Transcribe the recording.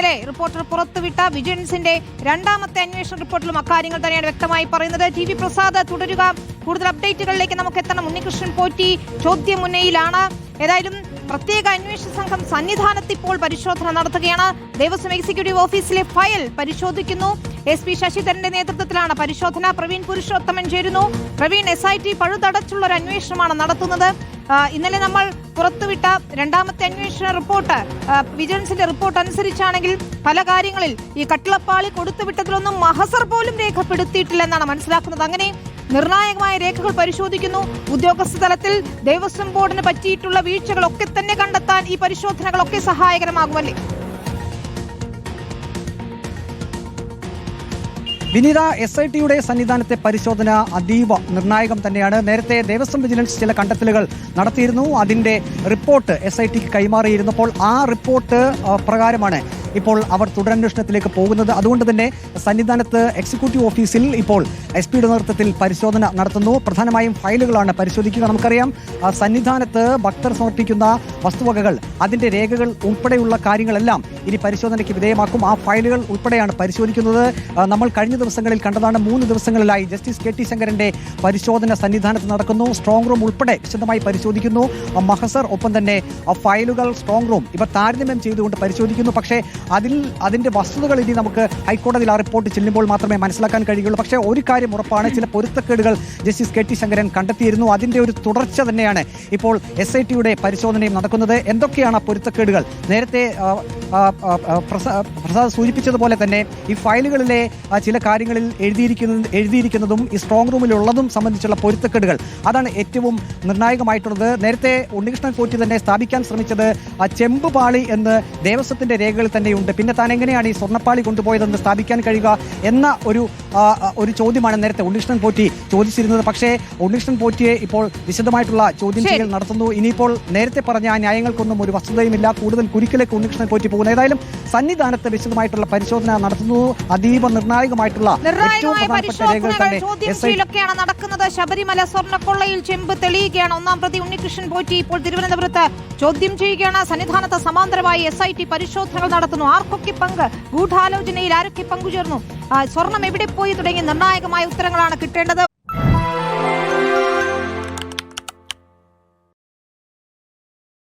ഇന്നലെ റിപ്പോർട്ടർ പുറത്തുവിട്ട വിജിലൻസിന്റെ രണ്ടാമത്തെ അന്വേഷണ റിപ്പോർട്ടിലും അക്കാര്യങ്ങൾ തന്നെയാണ് വ്യക്തമായി പറയുന്നത്. ടി വി പ്രസാദ് തുടരുക. കൂടുതൽ അപ്ഡേറ്റുകളിലേക്ക് നമുക്ക് എത്തണം. ഉണ്ണികൃഷ്ണൻ പോറ്റി ചോദ്യം മുന്നയിലാണ് ഏതായാലും പ്രത്യേക അന്വേഷണ സംഘം സന്നിധാനത്ത് ഇപ്പോൾ പരിശോധന നടത്തുകയാണ്. ദേവസ്വം എക്സിക്യൂട്ടീവ് ഓഫീസിലെ ഫയൽ പരിശോധിക്കുന്നു. എസ് പി ശശിധരന്റെ നേതൃത്വത്തിലാണ് പരിശോധന. പ്രവീൺ പുരുഷോത്തമൻ ചേരുന്നു. പ്രവീൺ എസ് ഐ ടി പഴുതടച്ചുള്ള ഒരു അന്വേഷണമാണ് നടത്തുന്നത്. ഇന്നലെ നമ്മൾ പുറത്തുവിട്ട രണ്ടാമത്തെ അന്വേഷണ റിപ്പോർട്ട് വിജിലൻസിന്റെ റിപ്പോർട്ട് അനുസരിച്ചാണെങ്കിൽ പല കാര്യങ്ങളിൽ ഈ കട്ടിളപ്പാളി കൊടുത്തുവിട്ടതിലൊന്നും മഹസർ പോലും രേഖപ്പെടുത്തിയിട്ടില്ലെന്നാണ് മനസ്സിലാക്കുന്നത്. അങ്ങനെ നിർണായകമായ രേഖകൾ പരിശോധിക്കുന്നു. ഉദ്യോഗസ്ഥ തലത്തിൽ ദേവസ്വം ബോർഡിന് പറ്റിയിട്ടുള്ള വീഴ്ചകളൊക്കെ തന്നെ കണ്ടെത്താൻ ഈ പരിശോധനകളൊക്കെ സഹായകരമാകുമല്ലേ? വിനീത എസ് ഐ ടിയുടെ സന്നിധാനത്തെ പരിശോധന അതീവ നിർണായകം തന്നെയാണ്. നേരത്തെ ദേവസ്വം വിജിലൻസ് ചില കണ്ടെത്തലുകൾ നടത്തിയിരുന്നു. അതിന്റെ റിപ്പോർട്ട് എസ് ഐ ടിക്ക് കൈമാറിയിരുന്നപ്പോൾ ആ റിപ്പോർട്ട് പ്രകാരമാണ്. ഇപ്പോൾ അവർ തുടരന്വേഷണത്തിലേക്ക് പോകുന്നത്. അതുകൊണ്ട് തന്നെ സന്നിധാനത്ത് എക്സിക്യൂട്ടീവ് ഓഫീസിൽ ഇപ്പോൾ എസ് പിയുടെ നേതൃത്വത്തിൽ പരിശോധന നടത്തുന്നു. പ്രധാനമായും ഫയലുകളാണ് പരിശോധിക്കുക നമുക്കറിയാം. സന്നിധാനത്ത് ഭക്തർ സമർപ്പിക്കുന്ന വസ്തുവകകൾ അതിന്റെ രേഖകൾ ഉൾപ്പെടെയുള്ള കാര്യങ്ങളെല്ലാം ഇനി പരിശോധനയ്ക്ക് വിധേയമാക്കും. ആ ഫയലുകൾ ഉൾപ്പെടെയാണ് പരിശോധിക്കുന്നത്. നമ്മൾ കഴിഞ്ഞ ദിവസങ്ങളിൽ കണ്ടതാണ് മൂന്ന് ദിവസങ്ങളിലായി ജസ്റ്റിസ് കെ ടി ശങ്കരന്റെ പരിശോധന സന്നിധാനത്ത് നടക്കുന്നു. സ്ട്രോങ് റൂം ഉൾപ്പെടെ വിശദമായി പരിശോധിക്കുന്നു. മഹസർ ഒപ്പം തന്നെ ഫയലുകൾ സ്ട്രോങ് റൂം ഇവ താരതമ്യം ചെയ്തുകൊണ്ട് പരിശോധിക്കുന്നു. പക്ഷേ അതിൽ അതിന്റെ വസ്തുതകൾ ഇനി നമുക്ക് ഹൈക്കോടതിയിൽ ആ റിപ്പോർട്ട് ചെല്ലുമ്പോൾ മാത്രമേ മനസ്സിലാക്കാൻ കഴിയുള്ളൂ. പക്ഷേ ഒരു കാര്യം ഉറപ്പാണ് ചില പൊരുത്തക്കേടുകൾ ജസ്റ്റിസ് കെ ടി ശങ്കരൻ കണ്ടെത്തിയിരുന്നു. അതിന്റെ ഒരു തുടർച്ച തന്നെയാണ് ഇപ്പോൾ എസ് ഐ ടിയുടെ പരിശോധനയും നടക്കുന്നത്. എന്തൊക്കെയാണ് ആ പൊരുത്തക്കേടുകൾ? നേരത്തെ പ്രസാദ് സൂചിപ്പിച്ചതുപോലെ തന്നെ ഈ ഫയലുകളിലെ ചില കാര്യങ്ങളിൽ എഴുതിയിരിക്കുന്ന എഴുതിയിരിക്കുന്നതും ഈ സ്ട്രോങ് റൂമിലുള്ളതും സംബന്ധിച്ചുള്ള പൊരുത്തക്കേടുകൾ. അതാണ് ഏറ്റവും നിർണായകമായിട്ടുള്ളത്. നേരത്തെ ഉണ്ണികൃഷ്ണൻ കോറ്റി തന്നെ സ്ഥാപിക്കാൻ ശ്രമിച്ചത് ചെമ്പ് പാളി എന്ന് ദേവസ്വത്തിന്റെ രേഖകളിൽ തന്നെയുണ്ട് പിന്നെ താൻ എങ്ങനെയാണ് ഈ സ്വർണപ്പാളി കൊണ്ടുപോയതെന്ന് സ്ഥാപിക്കാൻ കഴിയുക എന്ന ഒരു ഒരു ചോദ്യമാണ് നേരത്തെ ഉണ്ണികൃഷ്ണൻ പോറ്റി ചോദിച്ചിരുന്നത്. പക്ഷേ ഉണ്ണികൃഷ്ണൻ പോറ്റിയെ ഇപ്പോൾ വിശദമായിട്ടുള്ള ചോദ്യം. ചെയ്യൽ നടത്തുന്നു. ഇനിയിപ്പോൾ നേരത്തെ പറഞ്ഞ ആ ന്യായങ്ങൾക്കൊന്നും ഒരു വസ്തുതയുമില്ല. കൂടുതൽ കുരുക്കിലേക്ക് ഉണ്ണികൃഷ്ണൻ പോറ്റി പോകുന്നു. ഏതായാലും സന്നിധാനത്ത് വിശദമായിട്ടുള്ള പരിശോധന നടത്തുന്നു. അതീവ നിർണായകമായിട്ടുള്ള ഏറ്റവും പ്രധാനപ്പെട്ട രേഖകൾ തന്നെ നടക്കുന്നത്. ശബരിമല സ്വർണക്കൊള്ളയിൽ ചെമ്പ് തെളിയുകയാണ്. ഒന്നാം പ്രതി ഉണ്ണികൃഷ്ണൻ പോറ്റി ഇപ്പോൾ തിരുവനന്തപുരത്ത് ചോദ്യം ചെയ്യുകയാണ്. സന്നിധാനത്ത് സമാന്തരമായി എസ് ഐ ടി പരിശോധനകൾ നടത്തുന്നു. ആർക്കൊക്കെ പങ്ക്? ഗൂഢാലോചനയിൽ ആരൊക്കെ പങ്കുചേർന്നു? സ്വർണം എവിടെ പോയി തുടങ്ങിയ നിർണായകമായ ഉത്തരങ്ങളാണ് കിട്ടേണ്ടത്.